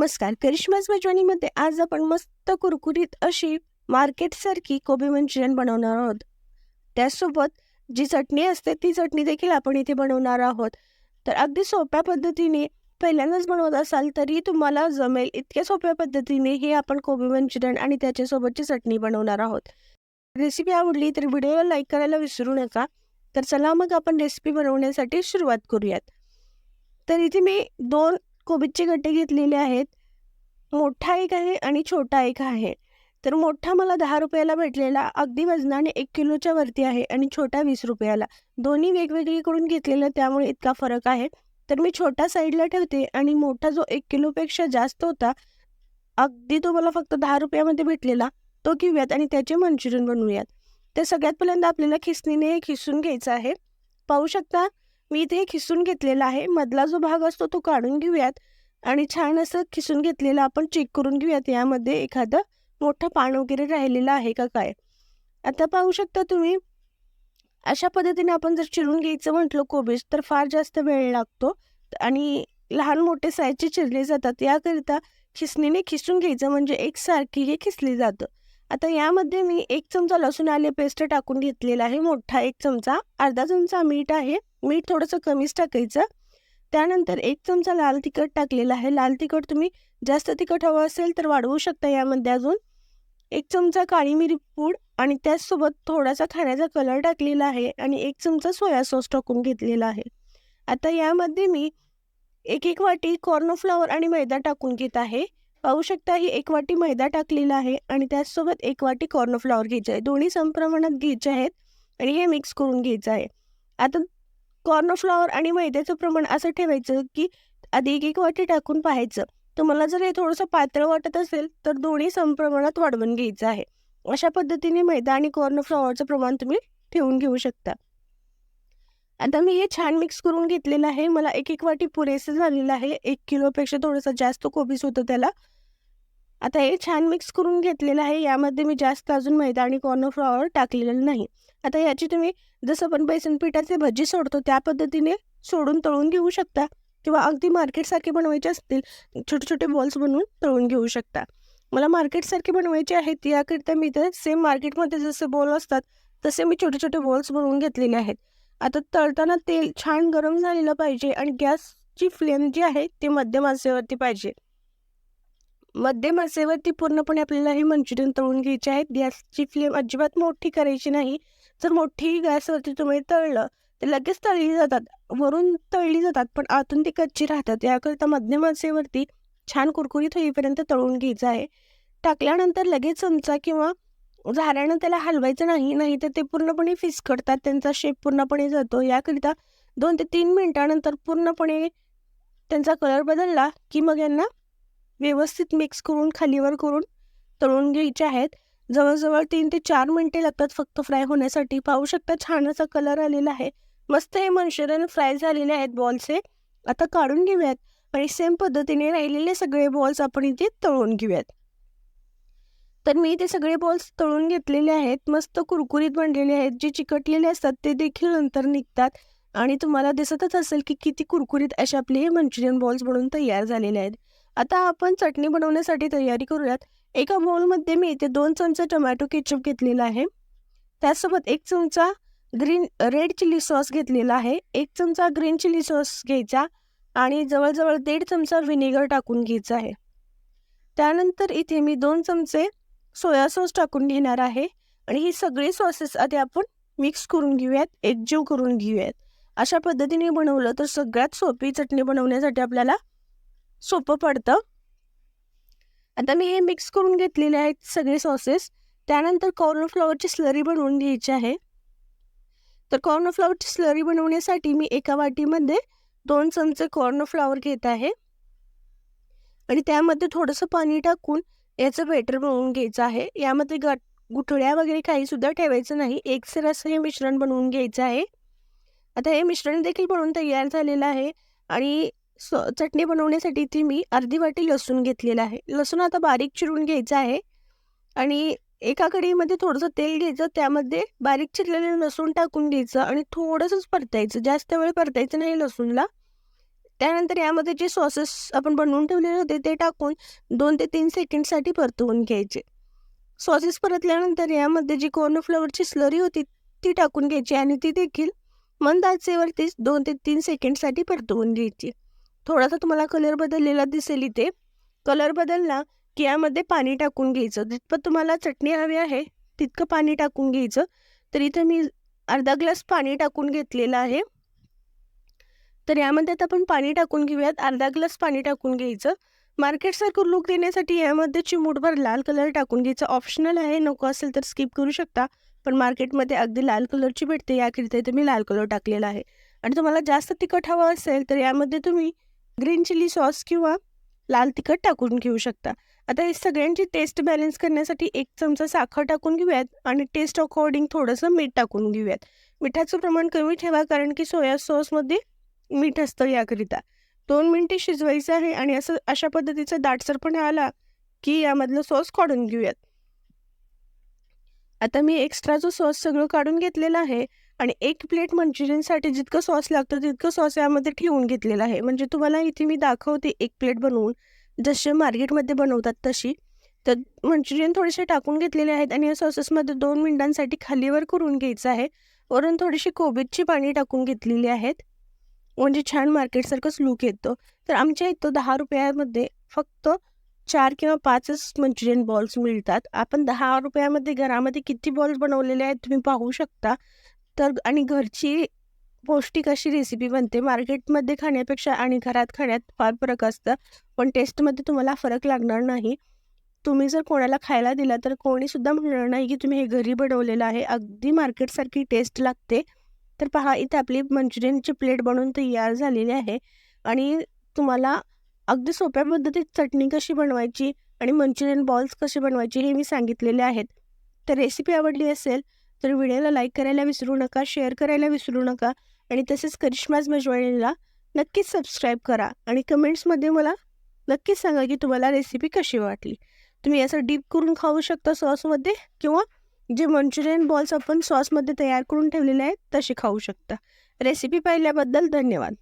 नमस्कार. करिश्मास मेजवानीमध्ये आज आपण मस्त कुरकुरीत अशी मार्केटसारखी कोबी मंचुरियन बनवणार आहोत. त्यासोबत जी चटणी असते ती चटणी देखील आपण इथे बनवणार आहोत. तर अगदी सोप्या पद्धतीने पहिल्यांदाच बनवत असाल तरी तुम्हाला जमेल इतक्या सोप्या पद्धतीने हे आपण कोबी मंचुरियन आणि त्याच्यासोबतची चटणी बनवणार आहोत. रेसिपी आवडली तर व्हिडिओला लाईक करायला विसरू नका. तर चला मग आपण रेसिपी बनवण्यासाठी सुरुवात करूयात. तर इथे मी दोन कोबीचे गट्टे घेतलेले आहेत. मोठा एक आहे आणि छोटा एक आहे. तर मोठा मला दहा रुपयाला भेटलेला अगदी वजनाने एक किलोच्या वरती आहे आणि छोटा वीस रुपयाला. दोन्ही वेगवेगळी करून घेतलेलं त्यामुळे इतका फरक आहे. तर मी छोटा साईडला ठेवते आणि मोठा जो एक किलोपेक्षा जास्त होता अगदी तो मला फक्त दहा रुपयामध्ये भेटलेला तो घेऊयात आणि त्याचे मंचुरियन बनवूयात. तर सगळ्यात पहिल्यांदा आपल्याला खिसणीने खिसून घ्यायचं आहे. पाहू शकता मी इथे खिसून घेतलेला आहे. मधला जो भाग असतो तो काढून घेऊयात. आणि छान असं खिसून घेतलेलं आपण चेक करून घेऊयात. यामध्ये एखादं मोठं पान वगैरे राहिलेलं आहे का काय? आता पाहू शकता तुम्ही अशा पद्धतीने आपण जर चिरून घ्यायचं म्हटलं कोबीज तर फार जास्त वेळ लागतो. आणि लहान मोठे साईजचे चिरले जातात. याकरिता खिसणीने खिसून घ्यायचं म्हणजे एकसारखी हे खिसली जातं. आता यामध्ये मी एक चमचा लसूण आले पेस्ट टाकून घेतलेला आहे मोठा एक चमचा. अर्धा चमचा मीठ आहे. मीठ थोडंसं कमीच टाकायचं. त्यानंतर एक चमचा लाल तिखट टाकलेला आहे. लाल तिखट तुम्ही जास्त तिखट हवं असेल तर वाढवू शकता यामध्ये अजून. एक चमचा काळी मिरी पूड आणि त्याचसोबत थोडासा खाण्याचा कलर टाकलेला आहे आणि एक चमचा सोया सॉस टाकून घेतलेला आहे. आता यामध्ये मी एक एक वाटी कॉर्नफ्लॉवर आणि मैदा टाकून घेत आहे. पाहू शकता ही एक वाटी मैदा टाकलेला आहे आणि त्याचसोबत एक वाटी कॉर्नफ्लॉवर घ्यायचं आहे. दोन्ही संप्रमाणात घ्यायचे आहेत आणि हे मिक्स करून घ्यायचं आहे. आता कॉर्नफ्लॉवर आणि मैद्याचं प्रमाण असं ठेवायचं की आधी एक एक वाटी टाकून पाहायचं. तुम्हाला जर हे थोडंसं पात्र वाटत असेल तर दोन्ही संप्रमाणात वाढवून घ्यायचं आहे. अशा पद्धतीने मैदा आणि कॉर्नफ्लॉवरचं प्रमाण तुम्ही ठेवून घेऊ शकता. आता मी हे छान मिक्स करून घेतलेलं आहे. मला एक एक वाटी पुरेसं झालेलं आहे. एक किलोपेक्षा थोडंसं जास्त कोबीज होतं त्याला. आता हे छान मिक्स करून घेतलेलं आहे. यामध्ये मी जास्त अजून मैदा आणि कॉर्नफ्लॉवर टाकलेलं नाही. आता याची तुम्ही जसं आपण बेसन पिठाचे भजी सोडतो त्या पद्धतीने सोडून तळून घेऊ शकता. किंवा अगदी मार्केटसारखे बनवायचे असतील छोटे छोटे बॉल्स बनवून तळून घेऊ शकता. मला मार्केटसारखे बनवायचे आहेत. याकरिता मी तर सेम मार्केटमध्ये जसे बॉल असतात तसे मी छोटे छोटे बॉल्स बनवून घेतलेले आहेत. आता तळताना तेल छान गरम झालेलं पाहिजे आणि गॅसची फ्लेम जी आहे ती मध्यम आचेवरती पाहिजे. मध्यम आचेवरती पूर्णपणे आपल्याला हे मंचुरियन तळून घ्यायचे आहेत गॅसची फ्लेम अजिबात मोठी करायची नाही. जर मोठी गॅसवरती तुम्ही तळलं तर लगेच तळली जातात. वरून तळली जातात पण आतून ती कच्ची राहतात. याकरिता मध्यम आचेवरती छान कुरकुरीत होईपर्यंत तळून घ्यायचं आहे. टाकल्यानंतर लगेच चमचा किंवा झाऱ्यानं त्याला हलवायचं नाही नाही तर ते पूर्णपणे फिसकटतात त्यांचा शेप पूर्णपणे जातो. याकरिता दोन ते तीन मिनटानंतर पूर्णपणे त्यांचा कलर बदलला की मग यांना व्यवस्थित मिक्स करून खालीवर करून तळून घ्यायचे आहेत. जवळजवळ तीन ते चार मिनटे लागतात फक्त फ्राय होण्यासाठी. पाहू शकता छान असा कलर आलेला आहे. मस्त हे मंचुरियन फ्राय झालेले आहेत बॉल्सचे आता काढून घेऊयात. आणि सेम पद्धतीने राहिलेले सगळे बॉल्स आपण इथे तळून घेऊयात. तर मी ते सगळे बॉल्स तळून घेतलेले आहेत. मस्त कुरकुरीत बनलेले आहेत. जे चिकटलेले असतात ते देखील नंतर निघतात. आणि तुम्हाला दिसतच असेल की किती कुरकुरीत असे आपले हे मंचुरियन बॉल्स बनवून तयार झालेले आहेत. आता आपण चटणी बनवण्यासाठी तयारी करूयात. एका बॉलमध्ये मी इथे दोन चमचे टोमॅटो केचप घेतलेला आहे. त्यासोबत एक चमचा ग्रीन रेड चिली सॉस घेतलेला आहे. एक चमचा ग्रीन चिली सॉस घ्यायचा आणि जवळजवळ दीड चमचा व्हिनेगर टाकून घ्यायचा आहे. त्यानंतर इथे मी दोन चमचे सोया सॉस टाकून घेणार आहे. आणि ही सगळी सॉसेस आधी आपण मिक्स करून घेऊयात एकजीव करून घेऊयात. अशा पद्धतीने बनवलं तर सगळ्यात सोपी चटणी बनवण्यासाठी आपल्याला सोपं पडतं. आता मी हे मिक्स करून घेतलेले आहेत सगळे सॉसेस. त्यानंतर कॉर्नफ्लॉवरची स्लरी बनवून घ्यायची आहे. तर कॉर्नफ्लॉवरची स्लरी बनवण्यासाठी मी एका वाटीमध्ये दोन चमचे कॉर्नफ्लॉवर घेत आहे. आणि त्यामध्ये थोडंसं पाणी टाकून याचं बेटर बनवून घ्यायचं आहे. यामध्ये गट गुठळ्या वगैरे काही सुद्धा ठेवायचं नाही. एकसर असं हे मिश्रण बनवून घ्यायचं आहे. आता हे मिश्रण देखील बनवून तयार झालेलं आहे. आणि स चटणी बनवण्यासाठी ती मी अर्धी वाटी लसूण घेतलेलं आहे. लसूण आता बारीक चिरून घ्यायचं आहे. आणि एका कढईमध्ये थोडंसं तेल घ्यायचं. त्यामध्ये बारीक चिरलेलं लसूण टाकून घ्यायचं. आणि थोडंसंच परतायचं. जास्त वेळ परतायचं नाही लसूणला. त्यानंतर यामध्ये जे सॉसेस आपण बनवून ठेवलेले होते ते टाकून दोन ते तीन सेकंडसाठी परतवून घ्यायचे. सॉसेस परतल्यानंतर यामध्ये जी कॉर्नफ्लॉवरची स्लरी होती ती टाकून घ्यायची आणि ती देखील मंद आचेवरतीच दोन ते तीन सेकंडसाठी परतवून घ्यायची. थोडासा तुम्हाला कलर बदललेला दिसेल इथे. कलर बदलला की यामध्ये पाणी टाकून घ्यायचं. जितपत तुम्हाला चटणी हवी आहे तितकं पाणी टाकून घ्यायचं. तर इथं मी अर्धा ग्लास पाणी टाकून घेतलेलं आहे. तर यामध्ये आता आपण पाणी टाकून घेऊयात. अर्धा ग्लास पाणी टाकून घ्यायचं. मार्केटसारखं लुक देण्यासाठी यामध्ये चिमूटभर लाल कलर टाकून घ्यायचं. ऑप्शनल आहे नको असेल तर स्किप करू शकता. पण मार्केटमध्ये अगदी लाल कलरची भेटते. याकरिता इथे मी लाल कलर टाकलेला आहे. आणि तुम्हाला जास्त तिखट हवं असेल तर यामध्ये तुम्ही ग्रीन चिली सॉस किंवा लाल तिखट टाकून घेऊ शकता. आता हे सगळ्यांची टेस्ट बॅलन्स करण्यासाठी एक चमचा साखर टाकून घेऊयात आणि टेस्ट अकॉर्डिंग थोडंसं मीठ टाकून घेऊयात. मिठाचं प्रमाण कमी ठेवा कारण की सोया सॉसमध्ये मीठ असतं याकरिता. दोन मिनटे शिजवायचं आहे आणि असं अशा पद्धतीचा दाटसरपणा आला की यामधलं सॉस काढून घेऊयात. आता मी एक्स्ट्रा जो सॉस सगळं काढून घेतलेला आहे आणि एक प्लेट मंचुरियनसाठी जितकं सॉस लागतं तितकं सॉस यामध्ये ठेवून घेतलेलं आहे. म्हणजे तुम्हाला इथे मी दाखवते एक प्लेट बनवून. जसे मार्केटमध्ये बनवतात तशी. तर मंचुरियन थोडेसे टाकून घेतलेले आहेत आणि या सॉसेसमध्ये दोन मिनिटांसाठी खालीवर करून घ्यायचं आहे. वरून थोडीशी कोबीजची पाणी टाकून घेतलेली आहेत. म्हणजे छान मार्केटसारखंच लुक येतो. तर आमच्या इथं दहा रुपयामध्ये फक्त चार किंवा पाचच मंचुरियन बॉल्स मिळतात. आपण दहा रुपयामध्ये घरामध्ये किती बॉल्स बनवलेले आहेत तुम्ही पाहू शकता. तर आणि घरची पौष्टिक अशी रेसिपी बनते. मार्केटमध्ये खाण्यापेक्षा आणि घरात खाण्यात फार फरक असतं. पण टेस्टमध्ये तुम्हाला फरक लागणार नाही. तुम्ही जर कोणाला खायला दिला तर कोणीसुद्धा म्हणणार नाही की तुम्ही हे घरी बनवलेलं आहे. अगदी मार्केटसारखी टेस्ट लागते. तर पहा इथे आपली मंचुरियनची प्लेट बनवून तयार झालेली आहे आणि तुम्हाला अगदी सोप्या पद्धतीत चटणी कशी बनवायची आणि मंचुरियन बॉल्स कसे बनवायचे हे मी सांगितलेले आहेत. तर रेसिपी आवडली असेल तर व्हिडिओला लाईक करायला विसरू नका शेअर करायला विसरू नका आणि तसेच करिश्माज मजवाणीला नक्कीच सबस्क्राईब करा आणि कमेंट्समध्ये मला नक्कीच सांगा की तुम्हाला रेसिपी कशी वाटली. तुम्ही असं डीप करून खाऊ शकता सॉसमध्ये किंवा जे मंचुरियन बॉल्स आपण सॉसमध्ये तयार करून ठेवलेले आहेत तसे खाऊ शकता. रेसिपी पाहिल्याबद्दल धन्यवाद.